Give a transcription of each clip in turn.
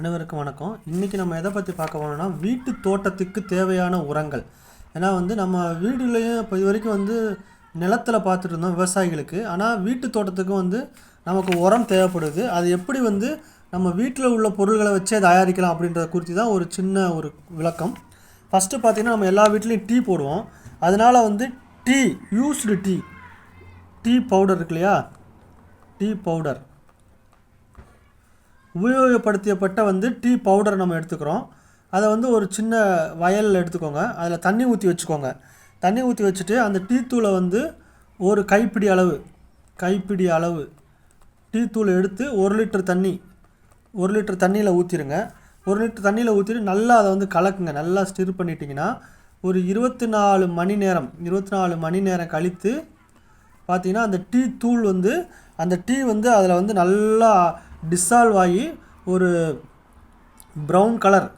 அனைவருக்கும் வணக்கம். இன்றைக்கி நம்ம எதை பற்றி பார்க்க போனோம்னா வீட்டு தோட்டத்துக்கு தேவையான உரங்கள். ஏன்னா வந்து நம்ம வீடுலேயும் இப்போ இது வரைக்கும் வந்து நிலத்தில் பார்த்துட்டு இருந்தோம் விவசாயிகளுக்கு. ஆனால் வீட்டு தோட்டத்துக்கும் வந்து நமக்கு உரம் தேவைப்படுது. அது எப்படி வந்து நம்ம வீட்டில் உள்ள பொருள்களை வச்சே தயாரிக்கலாம் அப்படின்றத குறித்து தான் ஒரு சின்ன ஒரு விளக்கம். ஃபஸ்ட்டு பார்த்திங்கன்னா நம்ம எல்லா வீட்லேயும் டீ போடுவோம். அதனால் வந்து tea used tea tea powder இருக்கு இல்லையா? டீ பவுடர் உபயோகப்படுத்தியப்பட்ட வந்து டீ பவுடர் நம்ம எடுத்துக்கிறோம். அதை வந்து ஒரு சின்ன வயலில் எடுத்துக்கோங்க. அதில் தண்ணி ஊற்றி வச்சுக்கோங்க. தண்ணி ஊற்றி வச்சுட்டு அந்த டீ தூளை வந்து ஒரு கைப்பிடி அளவு கைப்பிடி அளவு டீ எடுத்து ஒரு லிட்டர் தண்ணி ஒரு லிட்டர் தண்ணியில் ஊற்றிடுங்க ஒரு லிட்டர் தண்ணியில் ஊற்றிட்டு நல்லா அதை வந்து கலக்குங்க. நல்லா ஸ்டிர் பண்ணிட்டீங்கன்னா ஒரு இருபத்தி நாலு மணி நேரம் இருபத்தி நாலு மணி நேரம் கழித்து பார்த்தீங்கன்னா அந்த டீ தூள் வந்து அந்த டீ வந்து அதில் வந்து நல்லா டிசால்வ் ஆகி ஒரு ப்ரௌன் கலர்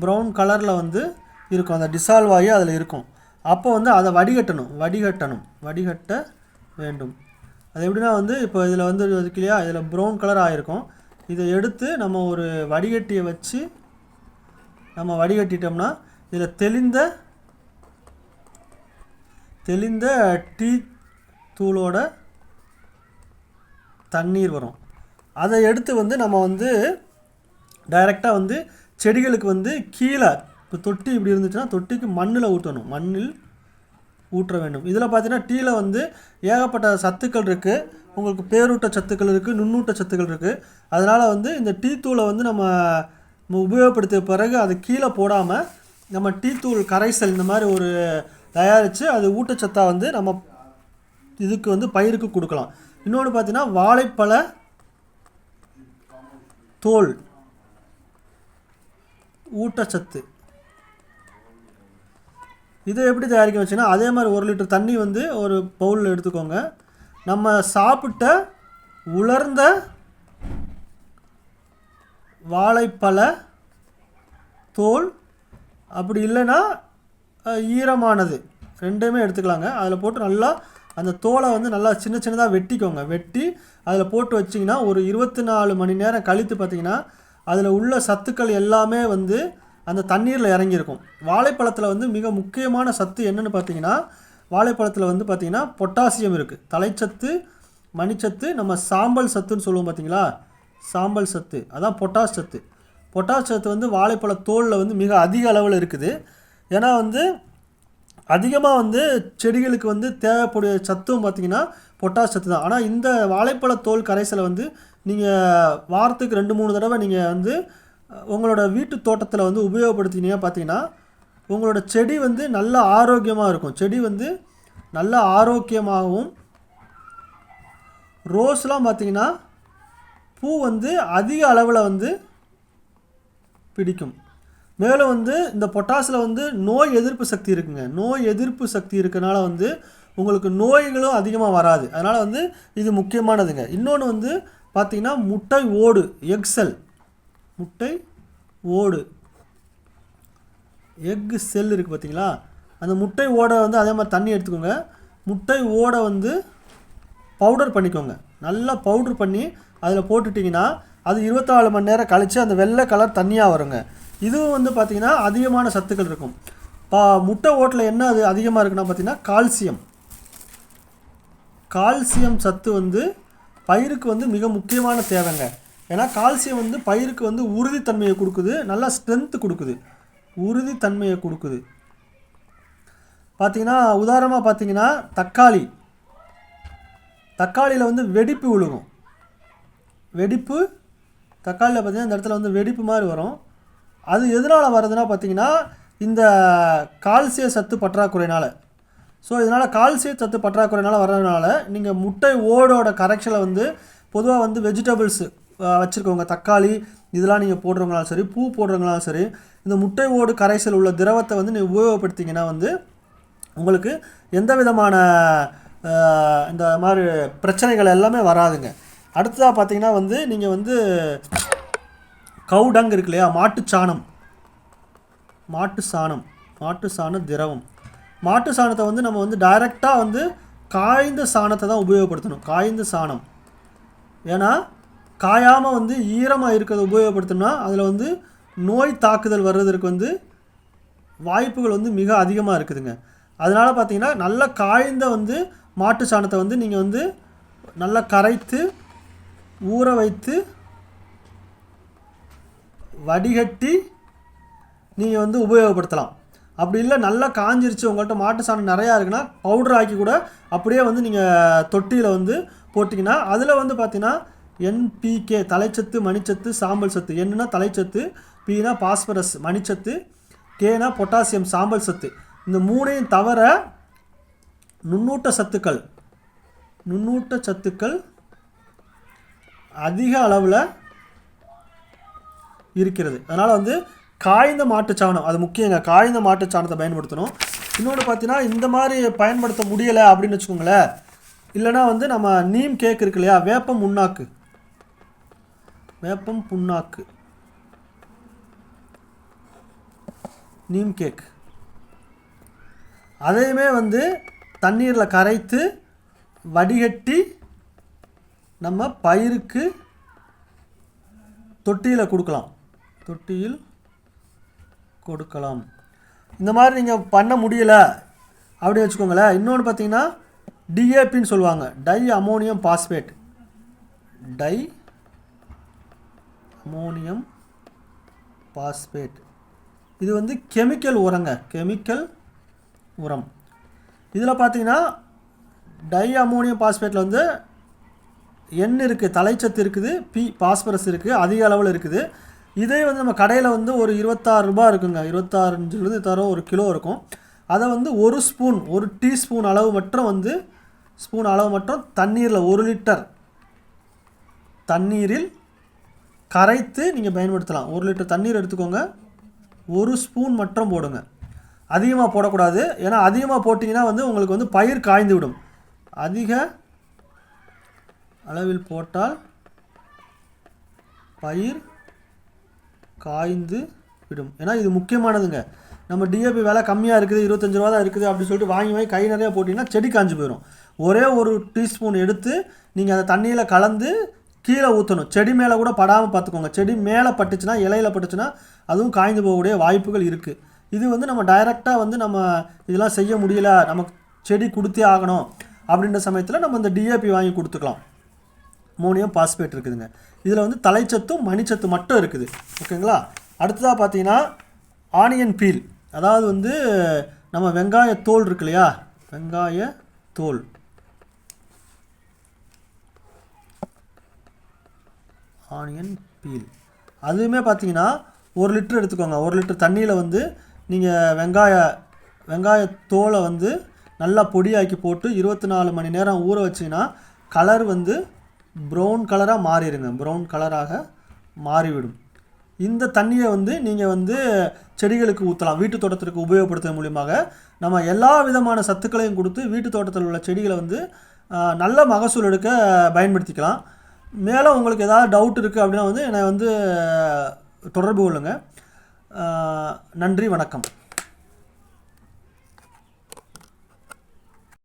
ப்ரௌன் கலரில் வந்து இருக்கும். அந்த டிசால்வ் ஆகி அதில் இருக்கும். அப்போ வந்து அதை வடிகட்டணும். வடிகட்டணும். வடிகட்ட வேண்டும். அது எப்படின்னா வந்து இப்போ இதில் வந்து இருக்கு இல்லையா? இதில் ப்ரௌன் கலர் ஆகிருக்கும் இதை எடுத்து நம்ம ஒரு வடிகட்டியை வச்சு நம்ம வடிகட்டிட்டோம்னா இதில் தெளிந்த தெளிந்த டீ தூளோட தண்ணீர் வரும். அதை எடுத்து வந்து நம்ம வந்து டைரெக்டாக வந்து செடிகளுக்கு வந்து கீழே இப்போ தொட்டி இப்படி இருந்துச்சுன்னா தொட்டிக்கு மண்ணில் ஊற்றணும் மண்ணில் ஊற்ற வேண்டும். இதில் பார்த்தீங்கன்னா டீயில் வந்து ஏகப்பட்ட சத்துக்கள் இருக்குது உங்களுக்கு பேரூட்ட சத்துக்கள் இருக்குது நுண்ணூட்ட சத்துக்கள் இருக்குது அதனால் வந்து இந்த டீ தூளை வந்து நம்ம நம்ம உபயோகப்படுத்திய பிறகு அது கீழே போடாமல் நம்ம டீ தூள் கரைசல் இந்த மாதிரி ஒரு தயாரித்து அது ஊட்டச்சத்தாக வந்து நம்ம இதுக்கு வந்து பயிருக்கு கொடுக்கலாம். இன்னொன்று பார்த்தீங்கன்னா வாழைப்பழ தோல் ஊட்டச்சத்து. இதை எப்படி தயாரிக்க வச்சுன்னா அதே மாதிரி ஒரு லிட்டர் தண்ணி வந்து ஒரு பவுலில் எடுத்துக்கோங்க. நம்ம சாப்பிட்ட உலர்ந்த வாழைப்பழ தோல் அப்படி இல்லைன்னா ஈரமானது. ரெண்டுமே எடுத்துக்கலாங்க. அதில் போட்டு நல்லா அந்த தோலை வந்து நல்லா சின்ன சின்னதாக வெட்டிக்கோங்க. வெட்டி அதில் போட்டு வச்சிங்கன்னா ஒரு இருபத்தி நாலு மணி நேரம் கழித்து பார்த்தீங்கன்னா அதில் உள்ள சத்துக்கள் எல்லாமே வந்து அந்த தண்ணீரில் இறங்கியிருக்கும். வாழைப்பழத்தில் வந்து மிக முக்கியமான சத்து என்னென்னு பார்த்தீங்கன்னா வாழைப்பழத்தில் வந்து பார்த்திங்கன்னா பொட்டாசியம் இருக்குது தலைச்சத்து மணிச்சத்து நம்ம சாம்பல் சத்துன்னு சொல்லுவோம் பார்த்தீங்களா சாம்பல் சத்து. அதான் பொட்டாஸ் சத்து. பொட்டாஸ் சத்து வந்து வாழைப்பழ தோலில் வந்து மிக அதிக அளவில் இருக்குது. ஏன்னா வந்து அதிகமாக வந்து செடிகளுக்கு வந்து தேவைக்கூடிய சத்தும் பார்த்தீங்கன்னா பொட்டாஷ் சத்து தான். ஆனால் இந்த வாழைப்பழ தோல் கரைசலை வந்து நீங்கள் வாரத்துக்கு ரெண்டு மூணு தடவை நீங்கள் வந்து உங்களோட வீட்டு தோட்டத்தில் வந்து உபயோகப்படுத்தினீங்க பார்த்தீங்கன்னா உங்களோட செடி வந்து நல்ல ஆரோக்கியமாக இருக்கும். செடி வந்து நல்ல ஆரோக்கியமாகவும் ரோஸ்லாம் பார்த்தீங்கன்னா பூ வந்து அதிக அளவில் வந்து பிடிக்கும். மேலும் வந்து இந்த பொட்டாசில் வந்து நோய் எதிர்ப்பு சக்தி இருக்குங்க. நோய் எதிர்ப்பு சக்தி இருக்கனால வந்து உங்களுக்கு நோய்களும் அதிகமாக வராது. அதனால் வந்து இது முக்கியமானதுங்க. இன்னொன்று வந்து பார்த்திங்கன்னா முட்டை ஓடு எக்ஸல் முட்டை ஓடு. எக் செல் இருக்குது பார்த்தீங்களா அந்த முட்டை ஓடை வந்து அதே மாதிரி தண்ணி எடுத்துக்கோங்க. முட்டை ஓடை வந்து பவுடர் பண்ணிக்கோங்க. நல்லா பவுடர் பண்ணி அதில் போட்டுட்டிங்கன்னா அது இருபத்தாலு மணி நேரம் கழித்து அந்த வெள்ளை கலர் தண்ணியாக வருங்க. இதுவும் வந்து பார்த்திங்கன்னா அதிகமான சத்துக்கள் இருக்கும். பா முட்டை ஓட்டில் என்ன அது அதிகமாக இருக்குன்னா பார்த்தீங்கன்னா கால்சியம். கால்சியம் சத்து வந்து பயிருக்கு வந்து மிக முக்கியமான தேவைங்க. ஏன்னா கால்சியம் வந்து பயிருக்கு வந்து உறுதித்தன்மையை கொடுக்குது நல்லா ஸ்ட்ரென்த்து கொடுக்குது. உறுதித்தன்மையை கொடுக்குது. பார்த்தீங்கன்னா உதாரணமாக பார்த்தீங்கன்னா தக்காளி. தக்காளியில் வந்து வெடிப்பு விழுகும் வெடிப்பு தக்காளியில் பார்த்தீங்கன்னா இந்த இடத்துல வந்து வெடிப்பு மாதிரி வரும். அது எதனால் வருதுன்னா பார்த்தீங்கன்னா இந்த கால்சிய சத்து பற்றாக்குறையினால் ஸோ இதனால் கால்சிய சத்து பற்றாக்குறையினால் வர்றதுனால நீங்கள் முட்டை ஓடோட கரெக்ஷனில் வந்து பொதுவாக வந்து வெஜிடபிள்ஸு வச்சுருக்கவங்க தக்காளி இதெல்லாம் நீங்கள் போடுறவங்களாலும் சரி பூ போடுறவங்களாலும் சரி இந்த முட்டை ஓடு கரைசல் உள்ள திரவத்தை வந்து நீங்கள் உபயோகப்படுத்திங்கன்னா வந்து உங்களுக்கு எந்த விதமான இந்த மாதிரி பிரச்சனைகள் எல்லாமே வராதுங்க. அடுத்ததாக பார்த்தீங்கன்னா வந்து நீங்கள் வந்து கவுடங் இருக்கு இல்லையா? மாட்டுச் சாணம். மாட்டு சாணம். மாட்டு சாண திரவம். மாட்டு சாணத்தை வந்து நம்ம வந்து டைரெக்டாக வந்து காய்ந்த சாணத்தை தான் உபயோகப்படுத்தணும். காய்ந்த சாணம். ஏன்னா காயாமல் வந்து ஈரமாக இருக்கிறத உபயோகப்படுத்தினா அதில் வந்து நோய் தாக்குதல் வர்றதற்கு வந்து வாய்ப்புகள் வந்து மிக அதிகமாக இருக்குதுங்க. அதனால் பார்த்தீங்கன்னா நல்லா காய்ந்த வந்து மாட்டு சாணத்தை வந்து நீங்கள் வந்து நல்லா கரைத்து ஊற வைத்து வடிகட்டி நீங்கள் வந்து உபயோகப்படுத்தலாம். அப்படி இல்லை நல்லா காஞ்சிருச்சு உங்கள்கிட்ட மாட்டு சாணம் நிறையா இருக்குன்னா பவுடர் ஆக்கி கூட அப்படியே வந்து நீங்கள் தொட்டியில் வந்து போட்டிங்கன்னா அதில் வந்து பார்த்தீங்கன்னா என்பிகே தலைச்சத்து மணிச்சத்து சாம்பல் சத்து. என்னன்னா தலைச்சத்து பீனா பாஸ்பரஸ் மணிச்சத்து கேனா பொட்டாசியம் சாம்பல் சத்து. இந்த மூணையும் தவிர நுண்ணூட்ட சத்துக்கள் நுண்ணூட்ட சத்துக்கள் அதிக அளவில் இருக்கிறது. அதனால் வந்து காய்ந்த மாட்டுச்சாணம் அது முக்கியங்க. காய்ந்த மாட்டுச்சாணத்தை பயன்படுத்தணும். இன்னொன்று பார்த்தீங்கன்னா இந்த மாதிரி பயன்படுத்த முடியலை அப்படின்னு வச்சுக்கோங்களேன். இல்லைன்னா வந்து நம்ம நீம் கேக் இருக்கு இல்லையா வேப்பம் முன்னாக்கு வேப்பம் புண்ணாக்கு. நீம் கேக். அதையுமே வந்து தண்ணீரில் கரைத்து வடிகட்டி நம்ம பயிருக்கு தொட்டியில் கொடுக்கலாம். தொட்டியில் கொடுக்கலாம். இந்த மாதிரி நீங்கள் பண்ண முடியல அப்படி வச்சுக்கோங்களேன். இன்னொன்று பார்த்தீங்கன்னா டிஏபின்னு சொல்லுவாங்க di ammonium phosphate di ammonium phosphate இது வந்து கெமிக்கல் உரங்க. கெமிக்கல் உரம். இதில் பார்த்தீங்கன்னா டை அமோனியம் பாஸ்பேட்டில் வந்து எண் இருக்குது தலைச்சத்து இருக்குது பி பாஸ்பரஸ் இருக்குது அதிக அளவில் இருக்குது. இதே வந்து நம்ம கடையில் வந்து ஒரு இருபத்தாறு ரூபாய் இருக்குங்க. இருபத்தாறுலேருந்து தரோம் ஒரு கிலோ இருக்கும். அதை வந்து ஒரு ஸ்பூன் ஒரு டீஸ்பூன் அளவு மட்டும் வந்து ஸ்பூன் அளவு மட்டும் தண்ணீரில் ஒரு லிட்டர் தண்ணீரில் கரைத்து நீங்கள் பயன்படுத்தலாம். ஒரு லிட்டர் தண்ணீர் எடுத்துக்கோங்க. ஒரு ஸ்பூன் மட்டும் போடுங்க. அதிகமாக போடக்கூடாது. ஏன்னா அதிகமாக போட்டிங்கன்னா வந்து உங்களுக்கு வந்து பயிர் காய்ந்து விடும் அதிக அளவில் போட்டால் பயிர் காய்ந்து விடும். ஏன்னா இது முக்கியமானதுங்க. நம்ம டிஏபி விலை கம்மியாக இருக்குது இருபத்தஞ்சு ரூபா தான் இருக்குது அப்படின்னு சொல்லிட்டு வாங்கி வாங்கி கை நிறையா போட்டிங்கன்னா செடி காஞ்சு போயிடும் ஒரே ஒரு டீஸ்பூன் எடுத்து நீங்கள் அதை தண்ணியில் கலந்து கீழே ஊற்றணும் செடி மேலே கூட படாமல் பார்த்துக்கோங்க. செடி மேலே பட்டுச்சுன்னா இலையில் பட்டுச்சுன்னா அதுவும் காய்ந்து போகக்கூடிய வாய்ப்புகள் இருக்குது இது வந்து நம்ம டைரெக்டாக வந்து நம்ம இதெல்லாம் செய்ய முடியல. நமக்கு செடி கொடுத்தே ஆகணும். அப்படின்ற சமயத்தில் நம்ம இந்த டிஏபி வாங்கி கொடுத்துக்கலாம். மோனியம் பாஸ்பேட் இருக்குதுங்க. இதில் வந்து தலைச்சத்தும் மணிச்சத்து மட்டும் இருக்குது. ஓகேங்களா? அடுத்ததாக பார்த்தீங்கன்னா ஆனியன் பீல் அதாவது வந்து நம்ம வெங்காய தோல் இருக்கு இல்லையா? வெங்காய தோல். ஆனியன் பீல் அதுவுமே பார்த்தீங்கன்னா ஒரு லிட்டர் எடுத்துக்கோங்க. ஒரு லிட்டர் தண்ணியில் வந்து நீங்கள் வெங்காய வெங்காய தோலை வந்து நல்லா பொடியாக்கி போட்டு இருபத்தி நாலு மணி நேரம் ஊற வச்சிங்கன்னா கலர் வந்து ப்ரௌன் கலராக மாறிடுங்க. ப்ரௌன் கலராக மாறிவிடும். இந்த தண்ணியை வந்து நீங்கள் வந்து செடிகளுக்கு ஊற்றலாம் வீட்டு தோட்டத்திற்கு உபயோகப்படுத்துவதன் மூலியமாக நம்ம எல்லா விதமான சத்துக்களையும் கொடுத்து வீட்டு தோட்டத்தில் உள்ள செடிகளை வந்து நல்ல மகசூல் எடுக்க பயன்படுத்திக்கலாம். மேலும் உங்களுக்கு ஏதாவது டவுட் இருக்குது அப்படின்னா வந்து என்னை வந்து தொடர்பு கொள்ளுங்கள் நன்றி வணக்கம்.